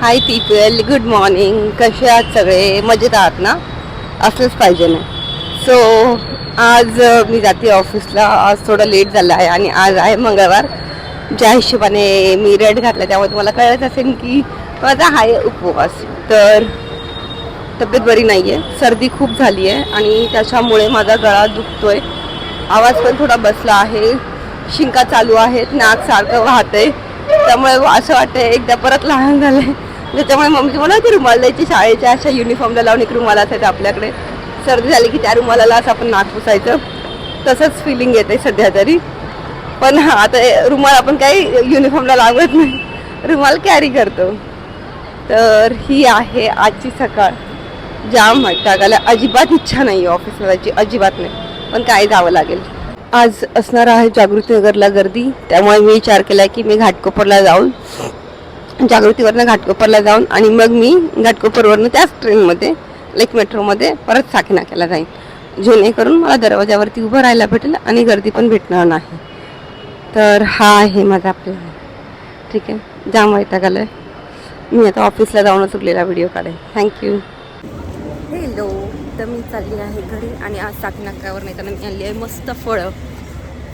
हाय people good morning कसे आहात सगळे? मजेत आहात ना? असंच पाहिजे ना. सो आज मी जाते ऑफिसला आज थोडं लेट झालं आहे आणि आज आहे मंगळवार. ज्या हिशोबाने मी रेड घातला त्यामुळे तुम्हाला कळत असेल की माझा आहे उपवास. तर तब्येत बरी नाही आहे सर्दी खूप झाली आहे आणि त्याच्यामुळे माझा गळा दुखतो आहे आवाज पण थोडा बसला आहे. शिंका चालू आहेत. नाक सारखं आहे त्यामुळे असं वाटतं एकदा परत लहान झालं आहे म्हणजे त्याच्यामुळे मम्मी मला ती रुमाल द्यायची शाळेच्या अशा युनिफॉर्मला लावून एक रुमाल असायचं आपल्याकडे. सर्दी झाली की त्या रुमालाला असं आपण नाक पुसायचं. तसंच फिलिंग येते सध्या तरी. पण आता रुमाल आपण काही युनिफॉर्मला लावत नाही. रुमाल कॅरी करतो. तर ही आहे आजची सकाळ. जाम टाकायला अजिबात इच्छा नाही आहे ऑफिसला जायची अजिबात नाही. पण काय जावं लागेल. आज असणार आहे जागृतीनगरला गर्दी. त्यामुळे मी विचार केला की मी घाटकोपरला जाऊन जागृतीवरनं घाटकोपरला जाऊन आणि मग मी घाटकोपरवरनं त्याच ट्रेनमध्ये लाईक मेट्रोमध्ये परत साकीनाक्याला जाईन. जेणेकरून मला दरवाजावरती उभं राहायला भेटेल आणि गर्दी पण भेटणार नाही. तर हा आहे माझा प्लॅन ठीक आहे? जाम वैताग आलं मी आता ऑफिसला जाऊन चुकलेला व्हिडिओ काढेल थँक्यू हॅलो तर मी चालली आहे घरी आणि आज साकीनाक्यावर येताना मी आणली आहे मस्त फळं.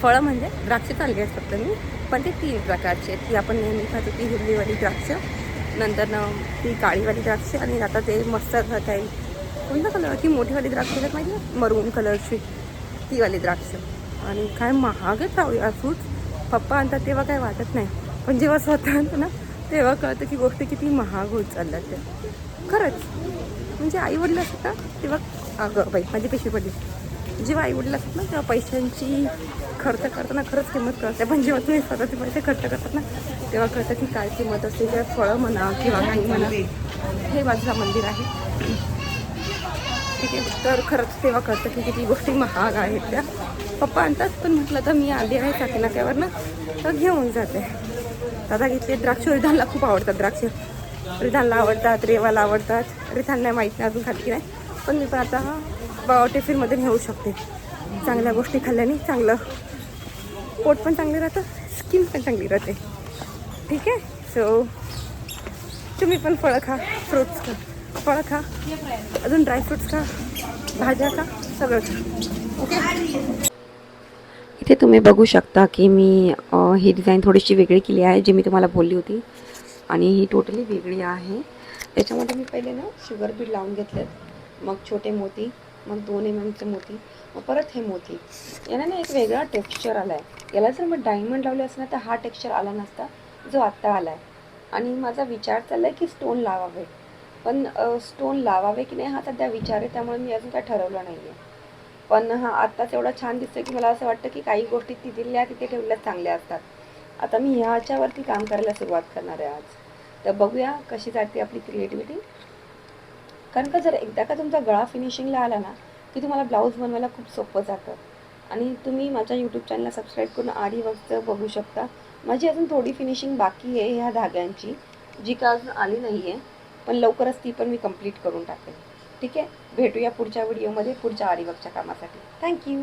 फळं म्हणजे द्राक्ष चालली आहेत फक्त मी पण ते तीन प्रकारचे आहेत. ती आपण नेहमी खातो ती हिरवीवाली द्राक्ष नंतर ती काळीवाली द्राक्ष आणि आता ते मस्त काही कोणता कलर ती मोठीवाली द्राक्ष आहेत माहिती? आहे मरून कलरची तीवाली द्राक्षं. द्राक्ष आणि काय महागच आहेत राहू फ्रूट पप्पा आणतात तेव्हा काय वाटत नाही. पण जेव्हा स्वतः आणतो ना तेव्हा कळतं की गोष्ट किती महाग होत चालल्या त्या. खरंच. म्हणजे आई वडील असतात तेव्हा अगं बाई माझी पेशी पडली. जेव्हा आई वडील असतात ना तेव्हा पैशांची खर्च करताना खरंच किंमत कळते. पण जेव्हा तुम्ही स्वतःचे पैसे खर्च करतात ना तेव्हा कळतं की काय किंमत असते. किंवा फळं म्हणा किंवा काही म्हणा. हे बाजूला मंदिर आहे. ठीक आहे? तर खरंच तेव्हा कळतं की किती गोष्टी महाग आहेत त्या. पप्पा आणतात पण म्हटलं तर मी आली आहे चाकीनाक्यावर ना तर घेऊन जाते. दादा घेतले द्राक्ष. रिधानला खूप आवडतात द्राक्ष. रिधानला आवडतात रेवाला आवडतात. रिधान नाही माहीत नाही अजून खाली की नाही. पण मी पण आता टिफिनमध्ये नेऊ शकते. चांगल्या गोष्टी खाल्ल्याने चांगलं. पोट पण चांगलं राहतं स्किन पण चांगली राहते. ठीक आहे? सो तुम्ही पण फळं खा फ्रूट्स खा. फळं खा. अजून ड्रायफ्रुट्स खा. भाज्या खा. सगळं खा. ओके इथे तुम्ही बघू शकता की मी ही डिझाईन थोडीशी वेगळी केली आहे जी मी तुम्हाला बोलली होती. आणि ही टोटली वेगळी आहे. त्याच्यामध्ये मी पहिले ना शुगर बीड लावून घेतलेत. मग छोटे मोती मग दोन एम एमचे मोती. मग परत हे मोती. याने ना एक वेगळा टेक्स्चर आला आहे याला जर मग डायमंड लावले असं ना तर हा टेक्स्चर आला नसता. जो आत्ता आला आहे आणि माझा विचार चालला आहे की स्टोन लावावे. पण स्टोन लावावे की नाही हा सध्या विचार आहे. त्यामुळे मी अजून काय ठरवलं नाही आहे पण हा आत्ताच एवढा छान दिसतं की मला असं वाटतं की काही गोष्टी तिथल्या तिथे ठेवल्या चांगल्या असतात. आता मी ह्याच्यावरती काम करायला सुरुवात करणार आहे आज. तर बघूया कशी जाते आपली क्रिएटिव्हिटी कारण का जर एकदा का तुमचा गळा फिनिशिंगला आला ना की तुम्हाला ब्लाऊज बनवायला खूप सोपं जातं. आणि तुम्ही माझ्या यूट्यूब चॅनलला सबस्क्राईब करून आधी वक्त बघू शकता. माझी अजून थोडी फिनिशिंग बाकी आहे ह्या धाग्यांची जी का अजून आली नाही आहे पण लवकरच ती पण मी कंप्लीट करून टाकेन. ठीक आहे? भेटूया पुढच्या व्हिडिओमध्ये पुढच्या आरीवर्कच्या कामासाठी. थँक्यू